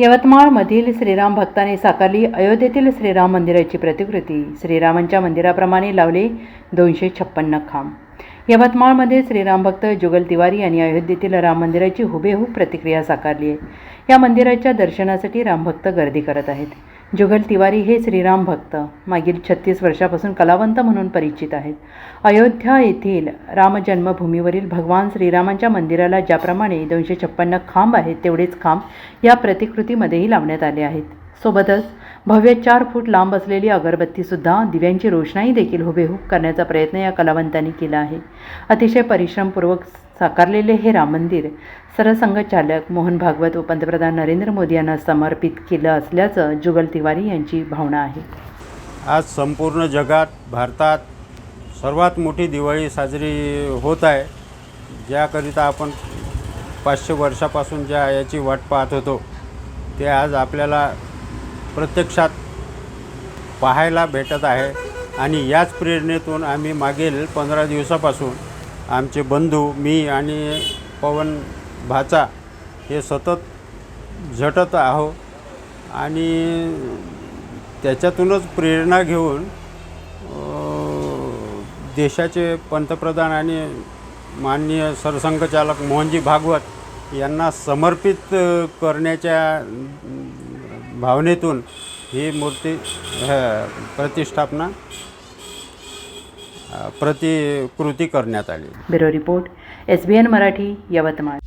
यवतमाळमधील श्रीराम भक्ताने साकारली अयोध्येतील श्रीराम मंदिराची प्रतिकृती. श्रीरामांच्या मंदिराप्रमाणे लावले दोनशे छप्पन्न खांब. यवतमाळमध्ये श्रीराम भक्त जुगल तिवारी यांनी अयोध्येतील राम मंदिराची हुबेहूब प्रतिक्रिया साकारली आहे. या मंदिराच्या दर्शनासाठी रामभक्त गर्दी करत आहेत. जुगल तिवारी हे श्रीराम भक्त मागील छत्तीस वर्षापासून कलावंत म्हणून परिचित आहेत. अयोध्या येथील रामजन्मभूमीवरील भगवान श्रीरामांच्या मंदिराला ज्याप्रमाणे दोनशे छप्पन्न खांब आहेत तेवढेच खांब या प्रतिकृतीमध्येही लावण्यात आले आहेत. सोबतच भव्य चार फूट लांब असलेली अगरबत्तीसुद्धा दिव्यांची रोषणाई देखील हुबेहूब करण्याचा प्रयत्न या कलावंतांनी केला आहे. अतिशय परिश्रमपूर्वक साकारलेले हे राम मंदिर सरसंघचालक मोहन भागवत व पंतप्रधान नरेंद्र मोदी यांना समर्पित केलं असल्याचं जुगल तिवारी यांची भावना आहे. आज संपूर्ण जगात भारतात सर्वात मोठी दिवाळी साजरी होत आहे. ज्याकरिता आपण पाचशे वर्षापासून ज्या याची वाट पाहत होतो ते आज आपल्याला प्रत्यक्षात पाहायला भेटत आहे. आणि याच प्रेरणेतून आम्ही मागील पंधरा दिवसापासून आमचे बंधू मी आणि पवन भाचा हे सतत झटत आहो आणि त्याच्यातूनच प्रेरणा घेऊन देशाचे पंतप्रधान आणि माननीय सरसंघचालक मोहनजी भागवत यांना समर्पित करण्याच्या भावनेतून ही मूर्ती प्रतिष्ठापना प्रतिकृती करण्यात आली. Bureau report S B N Marathi Yavatmal.